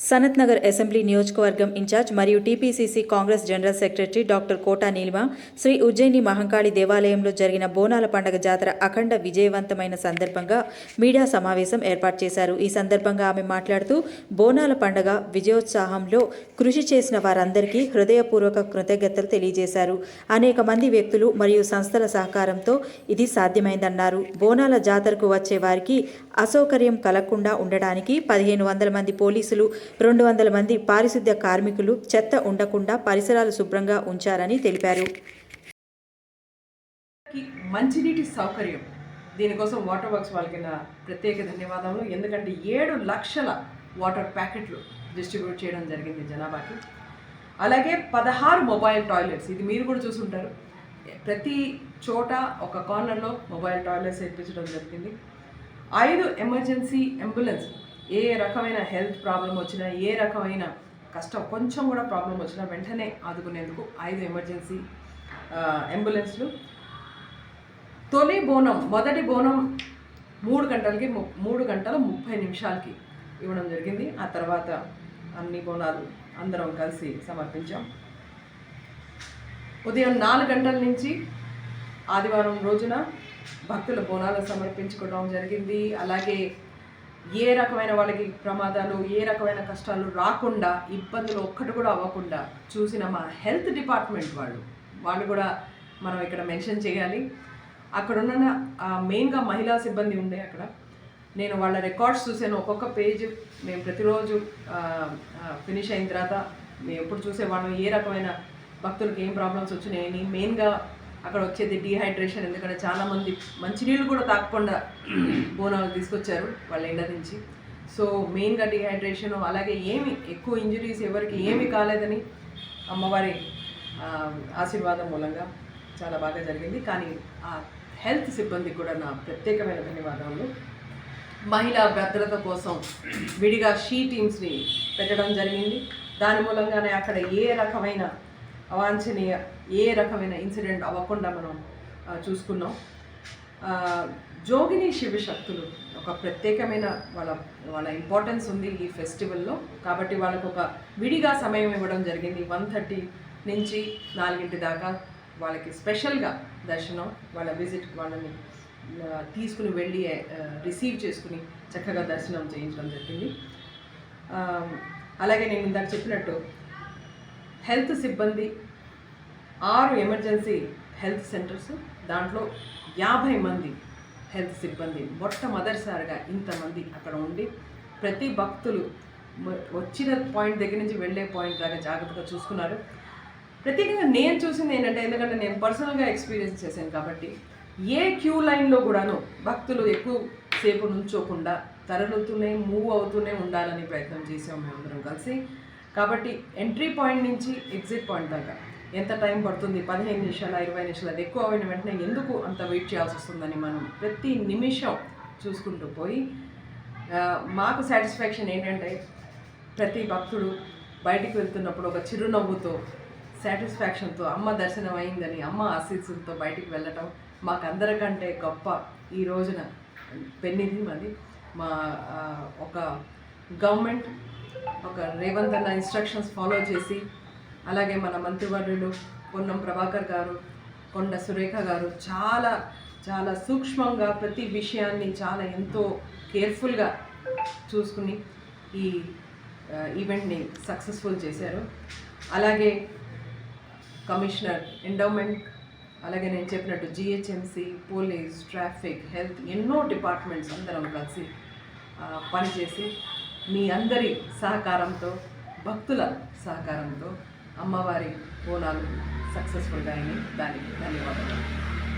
Sanath Nagar assembly నియోజకవర్గం incharge మరియు TPCC Congress general secretary doctor Kota Neelima Shri Ujjaini Mahankali దేవాలయంలో జరిగిన బోనాల పండగ జాతర అఖండ విజయవంతమైన సందర్భంగా మీడియా సమావేశం ఏర్పాటు చేశారు. ఈ సందర్భంగా ఆమె మాట్లాడుతూ బోనాల పండుగ విజయోత్సాహంలో కృషి చేసిన వారందరికీ హృదయపూర్వక కృతజ్ఞతలు తెలియజేశారు. అనేక మంది వ్యక్తులు మరియు సంస్థల సహకారంతో ఇది సాధ్యమైందన్నారు. బోనాల జాతరకు వచ్చే వారికి అసౌకర్యం కలగకుండా ఉండడానికి పదిహేను వందల మంది పోలీసులు రెండు వందల మంది పారిశుద్ధ్య కార్మికులు చెత్త ఉండకుండా పరిసరాలు శుభ్రంగా ఉంచారని తెలిపారు. మంచినీటి సౌకర్యం. దీనికోసం వాటర్ వర్క్స్ వాళ్ళకి నా ప్రత్యేక ధన్యవాదాలు ఎందుకంటే ఏడు లక్షల వాటర్ ప్యాకెట్లు డిస్ట్రిబ్యూట్ చేయడం జరిగింది జనాభాకి. అలాగే పదహారు మొబైల్ టాయిలెట్స్ ఇది మీరు కూడా చూసుంటారు. ప్రతి చోట ఒక కార్నర్లో మొబైల్ టాయిలెట్స్ వేయించడం జరిగింది. ఐదు ఎమర్జెన్సీ అంబులెన్స్ ఏ రకమైన హెల్త్ ప్రాబ్లం వచ్చినా ఏ రకమైన కష్టం కొంచెం కూడా ప్రాబ్లం వచ్చినా వెంటనే ఆదుకునేందుకు ఐదు ఎమర్జెన్సీ అంబులెన్స్లు. తొలి బోనం మొదటి బోనం మూడు గంటలకి మూడు గంటల ముప్పై నిమిషాలకి ఇవ్వడం జరిగింది. ఆ తర్వాత అన్ని బోనాలు అందరం కలిసి సమర్పించాం. ఉదయం నాలుగు గంటల నుంచి ఆదివారం రోజున భక్తుల బోనాలు సమర్పించుకోవడం జరిగింది. అలాగే ఏ రకమైన వాళ్ళకి ప్రమాదాలు ఏ రకమైన కష్టాలు రాకుండా ఇబ్బందులు ఒక్కటి కూడా అవ్వకుండా చూసిన మా హెల్త్ డిపార్ట్మెంట్ వాళ్ళు వాళ్ళు కూడా మనం ఇక్కడ మెన్షన్ చేయాలి. అక్కడ ఉన్న మెయిన్గా మహిళా సిబ్బంది ఉండే అక్కడ. నేను వాళ్ళ రికార్డ్స్ చూసాను ఒక్కొక్క పేజ్ మేము ప్రతిరోజు ఫినిష్ అయిన తర్వాత మేము ఎప్పుడు చూసేవాళ్ళం. ఏ రకమైన భక్తులకు ఏం ప్రాబ్లమ్స్ వచ్చినాయని. మెయిన్గా అక్కడ వచ్చేది డీహైడ్రేషన్ ఎందుకంటే చాలామంది మంచినీళ్ళు కూడా తాగకుండా బోనాలు తీసుకొచ్చారు వాళ్ళ ఎండ నుంచి. సో మెయిన్గా డిహైడ్రేషన్ అలాగే ఏమి ఎక్కువ ఇంజరీస్ ఎవరికి ఏమీ కాలేదని అమ్మవారి ఆశీర్వాదం మూలంగా చాలా బాగా జరిగింది. కానీ ఆ హెల్త్ సిబ్బందికి కూడా నా ప్రత్యేకమైన ధన్యవాదాలు. మహిళా భద్రత కోసం విడిగా షీ టీమ్స్ని పెట్టడం జరిగింది. దాని మూలంగానే అక్కడ ఏ రకమైన అవాంఛనీయ ఏ రకమైన ఇన్సిడెంట్ అవ్వకుండా మనం చూసుకున్నాం. జోగిని జోగిని శివశక్తులు ఒక ప్రత్యేకమైన వాళ్ళ వాళ్ళ ఇంపార్టెన్స్ ఉంది ఈ ఫెస్టివల్లో కాబట్టి వాళ్ళకు ఒక విడిగా సమయం ఇవ్వడం జరిగింది. వన్ థర్టీ నుంచి నాలుగింటి దాకా వాళ్ళకి స్పెషల్గా దర్శనం వాళ్ళ విజిట్ వాళ్ళని తీసుకుని వెళ్ళి రిసీవ్ చేసుకుని చక్కగా దర్శనం చేయించడం జరిగింది. అలాగే నేను ఇందాక చెప్పినట్టు హెల్త్ సిబ్బంది ఆరు ఎమర్జెన్సీ హెల్త్ సెంటర్స్ దాంట్లో యాభై మంది హెల్త్ సిబ్బంది మొట్టమొదటిసారిగా ఇంతమంది అక్కడ ఉండి ప్రతి భక్తులు వచ్చిన పాయింట్ దగ్గర నుంచి వెళ్ళే పాయింట్ దాకా జాగ్రత్తగా చూసుకున్నారు. ప్రత్యేకంగా నేను చూసింది ఏంటంటే ఎందుకంటే నేను పర్సనల్గా ఎక్స్పీరియన్స్ చేశాను కాబట్టి ఏ క్యూ లైన్లో కూడాను భక్తులు ఎక్కువ సేపు నుంచోకుండా తరలుతూనే మూవ్ అవుతూనే ఉండాలని ప్రయత్నం చేసాము మేమందరం కలిసి. కాబట్టి ఎంట్రీ పాయింట్ నుంచి ఎగ్జిట్ పాయింట్ దాకా. ఎంత టైం పడుతుంది? పదిహేను నిమిషాలు ఇరవై నిమిషాలు? అది ఎక్కువ అయిన వెంటనే ఎందుకు అంత వెయిట్ చేయాల్సి వస్తుందని మనం ప్రతి నిమిషం చూసుకుంటూ పోయి మాకు సాటిస్ఫాక్షన్ ఏంటంటే ప్రతి భక్తుడు బయటికి వెళ్తున్నప్పుడు ఒక చిరునవ్వుతో సాటిస్ఫాక్షన్తో అమ్మ దర్శనం అయిందని అమ్మ ఆశీస్సులతో బయటికి వెళ్ళటం మాకు అందరికంటే గొప్ప ఈ రోజున పెన్నిది మాది. మా ఒక గవర్నమెంట్ ఒక రేవంత్ అన్న ఇన్స్ట్రక్షన్స్ ఫాలో చేసి అలాగే మన మంత్రివర్యులు పొన్నం ప్రభాకర్ గారు కొండ సురేఖ గారు చాలా చాలా సూక్ష్మంగా ప్రతి విషయాన్ని చాలా ఎంతో కేర్ఫుల్గా చూసుకుని ఈ ఈవెంట్ని సక్సెస్ఫుల్ చేశారు. అలాగే కమిషనర్ ఎండోమెంట్ అలాగే నేను చెప్పినట్టు జిహెచ్ఎంసి పోలీస్ ట్రాఫిక్ హెల్త్ ఎన్నో డిపార్ట్మెంట్స్ అందరం కలిసి పనిచేసి మీ అందరి సహకారంతో భక్తుల సహకారంతో అమ్మవారి బోనాలు సక్సెస్ఫుల్గా అయినాయి. దానికి ధన్యవాదాలు.